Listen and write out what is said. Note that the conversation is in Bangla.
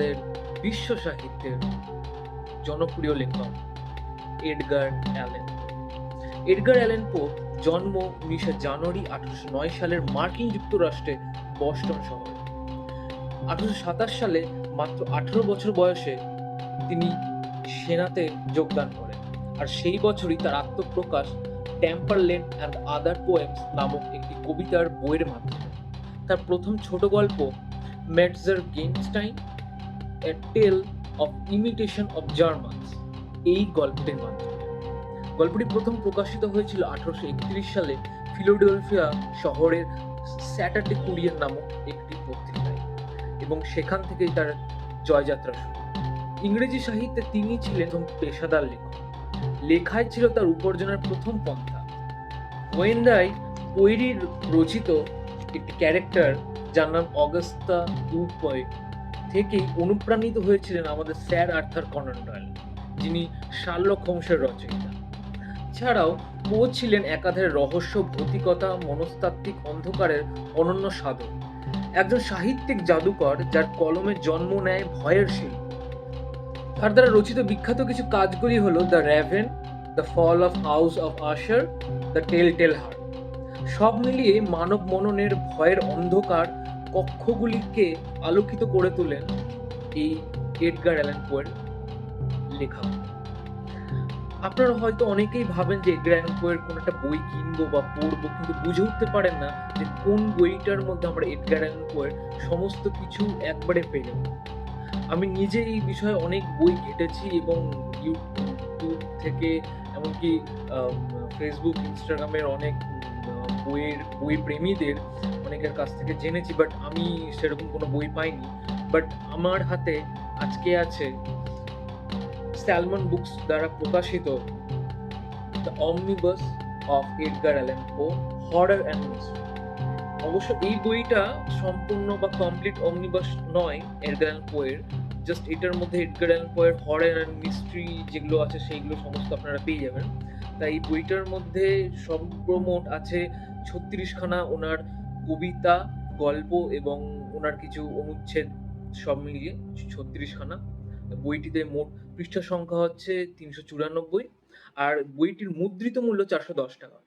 আমাদের বিশ্ব সাহিত্যের জনপ্রিয় লেখক এডগার অ্যালেন। এডগার অ্যালেন পো জন্ম উনিশে জানুয়ারি আঠারোশো নয় সালের মার্কিন যুক্তরাষ্ট্রে বস্টন শহরে। আঠারোশো সাতাশ সালে মাত্র আঠারো বছর বয়সে তিনি সেনাতে যোগদান করেন আর সেই বছরই তার আত্মপ্রকাশ টেম্পারলেন অ্যান্ড আদার পোয়েমস নামক একটি কবিতার বইয়ের মাধ্যমে। তার প্রথম ছোট গল্প Metzengerstein a tale of imitation of Germans এই গল্পটির মাধ্যমে। গল্পটি প্রথম প্রকাশিত হয়েছিল আঠারোশো একত্রিশ সালে ফিলোডেলফিয়া শহরের কুরিয়ার নামক একটি পত্রিকায়। এবং সেখান তার জয়যাত্রা শুরু। ইংরেজি সাহিত্যে তিনি ছিলেন পেশাদার লেখক। লেখায় ছিল তার উপার্জনের প্রথম পন্থা। ওয়েন্ডাই পৈরির রচিত একটি ক্যারেক্টার যার নাম অগস্তা দুপয় থেকেই অনুপ্রাণিত হয়েছিলেন আমাদের স্যার আর্থার কনন ডয়েল যিনি শার্লক হোমসের রচয়িতা। ছাড়াও পো ছিলেন একাধারে রহস্য, ভৌতিকতা, মনস্তাত্ত্বিক অন্ধকারের অনন্য সাধক। একজন সাহিত্যিক জাদুকর যার কলমে জন্ম নেয় ভয়ের শিল্প। তার দ্বারা রচিত বিখ্যাত কিছু কাজগুলি হলো the raven the fall of house of Usher, the tell tale heart সব মিলিয়ে মানব মননের ভয়ের অন্ধকার কক্ষগুলিকে আলোকিত করে তোলেন এই এডগার অ্যালান পোয়ের লেখা। আপনারা হয়তো অনেকেই ভাবেন যে এডগার অ্যালান পোয়ের কোনো একটা বই কিনবো বা পড়ব, কিন্তু বুঝে উঠতে পারেন না যে কোন বইটার মধ্যে আমরা এডগার অ্যালান পোয়ের সমস্ত কিছু একবারে যাব আমি নিজে এই বিষয়ে অনেক বই ঘেটেছি এবং ইউটিউব থেকে, এমনকি ফেসবুক ইনস্টাগ্রামের অনেক বইয়ের, বই প্রেমীদের অনেকের কাছ থেকে জেনেছি বাট আমি সেরকম কোনো বই পাইনি। বাট আমার হাতে আজকে আছে স্যালমন বুকস দ্বারা প্রকাশিত the omnibus of Edgar Allan Poe horror and অবশ্য এই বইটা সম্পূর্ণ বা কমপ্লিট অমনিবাস নয় এডগার অ্যালান পোয়ের জাস্ট এটার মধ্যে এডগার অ্যালান পোয়ের হরার অ্যান্ড মিস্ট্রি যেগুলো আছে, সেইগুলো সমস্ত আপনারা পেয়ে যাবেন। তাই এই বইটার মধ্যে সর্বমোট আছে ছত্রিশখানা ওনার কবিতা, গল্প এবং ওনার কিছু অনুচ্ছেদ সব মিলিয়ে ছত্রিশখানা। বইটিতে মোট পৃষ্ঠা সংখ্যা হচ্ছে তিনশো চুরানব্বই আর বইটির মুদ্রিত মূল্য চারশো দশ টাকা।